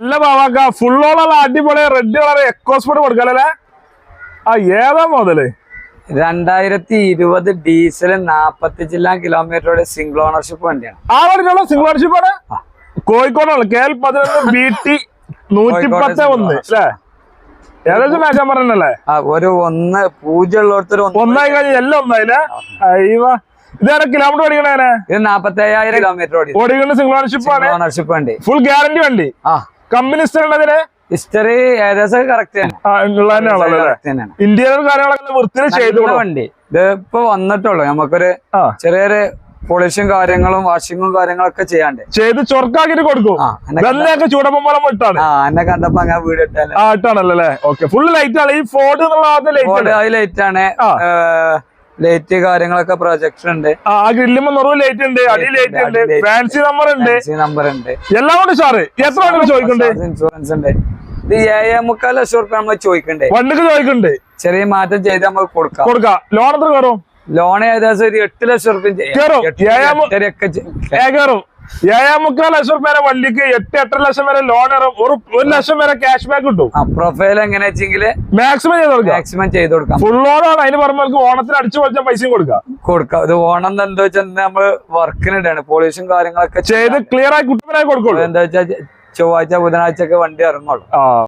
നല്ല പാവാക്ക ഫുള്ളോളുള്ള അടിപൊളി red colour EcoSport കൊടുക്കാല്ലേ ആ ഏതാ മുതൽ? രണ്ടായിരത്തി ഇരുപത് ഡീസൽ നാപ്പത്തി ജില്ലാ കിലോമീറ്ററോടെ സിംഗിൾ ഓണർഷിപ്പ് വണ്ടിയാണ്. ആ വണ്ടിയുള്ള സിംഗിൾ ഓണർഷിപ്പ് ആണ്? കോഴിക്കോടാണ് കെ എൽ പതിനൊന്ന് ബി ടി നൂറ്റി പത്ത് ഒന്ന് അല്ലേ? ഏകദേശം മാറ്റാൻ പറഞ്ഞല്ലേ? ഒരു ഒന്ന് പൂജ്യം ഉള്ളിടത്തൊരു ഒന്ന്. ഒന്നായി കഴിഞ്ഞ എല്ലാം ഒന്നായില്ലേ? അയ്യവ ഇതേറെ കിലോമീറ്റർ ഓടിക്കണേ? ഇത് നാപ്പത്തി അയ്യായിരം കിലോമീറ്റർ ഓടി. ഓടിക്കുന്ന സിംഗിൾ ഓണർഷിപ്പ് ആണ്. ഓണർഷിപ്പ് വണ്ടി. ഫുൾ ഗ്യാരണ്ടി വണ്ടി. ആ. ഉള്ളതിന് ഹിസ്റ്ററി ഏകദേശം കറക്റ്റ് ഇന്ത്യയിലും കാര്യങ്ങളൊക്കെ വൃത്തിയിൽ ചെയ്തു വണ്ടി. ഇത് ഇപ്പൊ വന്നിട്ടുള്ളൂ. നമുക്കൊരു ചെറിയൊരു പോളിഷും കാര്യങ്ങളും വാഷിങ്ങും കാര്യങ്ങളൊക്കെ ചെയ്യാണ്ട്. ചെയ്ത് ചൊർക്കാക്കിട്ട് കൊടുക്കും. ചൂടമ്പളം ഇട്ടാണ് ആ എന്നെ കണ്ടപ്പോ അങ്ങനെ വീട് ഇട്ടാണല്ലേ ഓക്കെ ഫുൾ ലൈറ്റ് ആണ്. ഈ ഫോർഡ് എന്നുള്ള ലൈറ്റ് ആണ്. ലൈറ്റ് കാര്യങ്ങളൊക്കെ പ്രൊജക്ഷൻ ഉണ്ട്. ആ ഗ്രില്ലുമ്പോ നുറവ് ലൈറ്റ് ഉണ്ട് അടി ലൈറ്റ് ഉണ്ട് ഫാൻസി നമ്പർ ഉണ്ട്. നമ്പർ ഉണ്ട്. എല്ലാം കൊണ്ട് സാറ്. എത്ര ചോദിക്കണ്ടേ ഇൻഷുറൻസ് ഉണ്ട്. ഇത് ഏഴേ മുക്കാൽ ലക്ഷം റുപ്യ നമ്മൾ ചോദിക്കണ്ടേ? വണ്ടിക്ക് ചോദിക്കണ്ടേ ചെറിയ മാറ്റം ചെയ്ത് നമുക്ക് കൊടുക്കാം. കൊടുക്കാം. ലോൺ എത്ര കയറും? ലോൺ ഏകദേശം ഒരു എട്ട് ലക്ഷം റുപ്യ കയറും. ഏഴാം മുക്കാൽ ലക്ഷം വരെ വള്ളിക്ക് എട്ട് എട്ടര ലക്ഷം വരെ ലോൺ ഒരു ഒരു ലക്ഷം വരെ ക്യാഷ് ബാക്ക് കിട്ടും. പ്രൊഫൈൽ എങ്ങനെ വെച്ചെങ്കിൽ മാക്സിമം ചെയ്ത് കൊടുക്കാം. മാക്സിമം ചെയ്ത് കൊടുക്കാം. ഫുൾ ലോണാണ് അതിന് പറയുമ്പോൾ ഓണത്തിന് അടിച്ചു പൊളിച്ച പൈസയും കൊടുക്കാം. കൊടുക്കാം. ഇത് ഓണം എന്താ വെച്ചാൽ നമ്മൾ വർക്കിനിടാണ് പോളിഷും കാര്യങ്ങളൊക്കെ ചെയ്ത് ക്ലിയർ ആയി കുട്ടികളായി കൊടുക്കുള്ളൂ. എന്താ വെച്ചാൽ ചൊവ്വാഴ്ച ബുധനാഴ്ച ഒക്കെ വണ്ടി ഇറങ്ങുള്ളൂ. ആ.